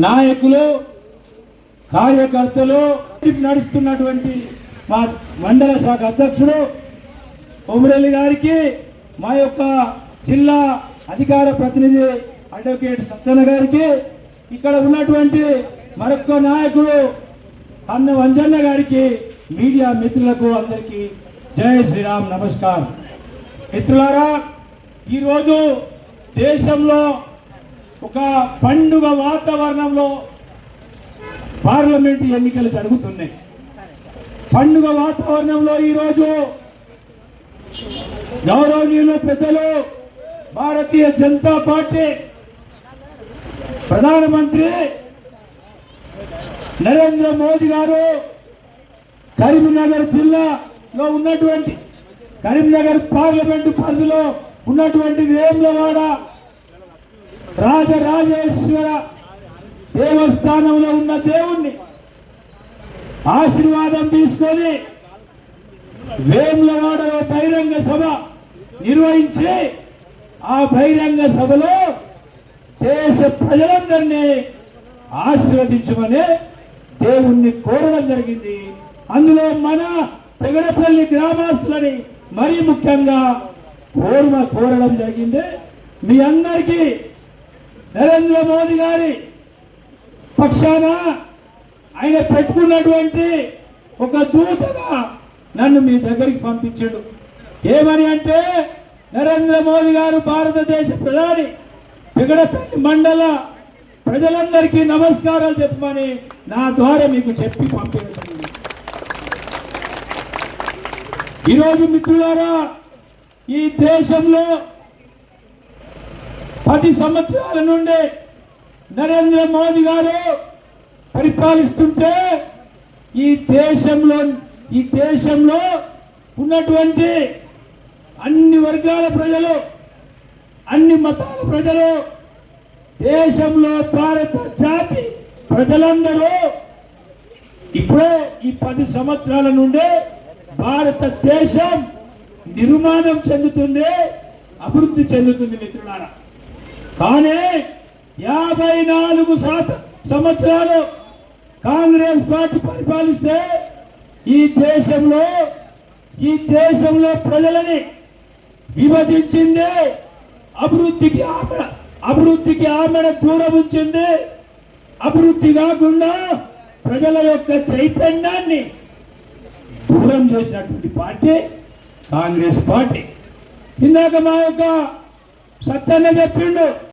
నాయకులు కార్యకర్తలు నడుస్తున్నటువంటి మా మండల శాఖ అధ్యక్షుడు కొమరెల్లి గారికి మా యొక్క జిల్లా అధికార ప్రతినిధి అడ్వకేట్ సత్యన గారికి ఇక్కడ ఉన్నటువంటి మరొక నాయకుడు అన్న వంజన్న గారికి మీడియా మిత్రులకు అందరికీ జై శ్రీరామ్ నమస్కారం. మిత్రులారా ఈరోజు దేశంలో ఒక పండుగ వాతావరణంలో పార్లమెంటు ఎన్నికలు జరుగుతున్నాయి. పండుగ వాతావరణంలో ఈరోజు గౌరవనీయులు పెద్దలు భారతీయ జనతా పార్టీ ప్రధానమంత్రి నరేంద్ర మోదీ గారు కరీంనగర్ జిల్లాలో ఉన్నటువంటి కరీంనగర్ పార్లమెంటు పరిధిలో ఉన్నటువంటి వేములవాడ రాజరాజేశ్వర దేవస్థానంలో ఉన్న దేవుణ్ణి ఆశీర్వాదం తీసుకొని వేములవాడలో బహిరంగ సభ నిర్వహించి ఆ బహిరంగ సభలో దేశ ప్రజలందరినీ ఆశీర్వదించమని దేవుణ్ణి కోరడం జరిగింది. అందులో మన పెగడపల్లి గ్రామస్తులని మరీ ముఖ్యంగా కోరమ కోరడం జరిగింది. మీ అందరికీ నరేంద్ర మోదీ గారి పక్షాన ఆయన పెట్టుకున్నటువంటి ఒక దూతగా నన్ను మీ దగ్గరికి పంపించాడు. ఏమని అంటే నరేంద్ర మోదీ గారు భారతదేశ ప్రధాని పిగడపల్లి మండల ప్రజలందరికీ నమస్కారాలు చెప్పమని నా ద్వారా మీకు చెప్పి పంపించడం. ఈరోజు మిత్రులారా ఈ దేశంలో పది సంవత్సరాల నుండి నరేంద్ర మోదీ గారు పరిపాలిస్తుంటే ఈ దేశంలో ఈ దేశంలో ఉన్నటువంటి అన్ని వర్గాల ప్రజలు అన్ని మతాల ప్రజలు దేశంలో భారత జాతి ప్రజలందరూ ఇప్పుడే ఈ పది సంవత్సరాల నుండి భారతదేశం నిర్మాణం చెందుతుంది అభివృద్ధి చెందుతుంది మిత్రులారా. కానీ యాభై నాలుగు శాతం సంవత్సరాలు కాంగ్రెస్ పార్టీ పరిపాలిస్తే ఈ దేశంలో ఈ దేశంలో ప్రజలని విభజించింది అభివృద్ధికి ఆమె అభివృద్ధికి ఆమెను దూరం ఉంచింది. అభివృద్ధి కాకుండా ప్రజల యొక్క చైతన్యాన్ని దూరం చేసినటువంటి పార్టీ కాంగ్రెస్ పార్టీ. ఇందాక మా యొక్క సత్యాన్ని చెప్పిండు.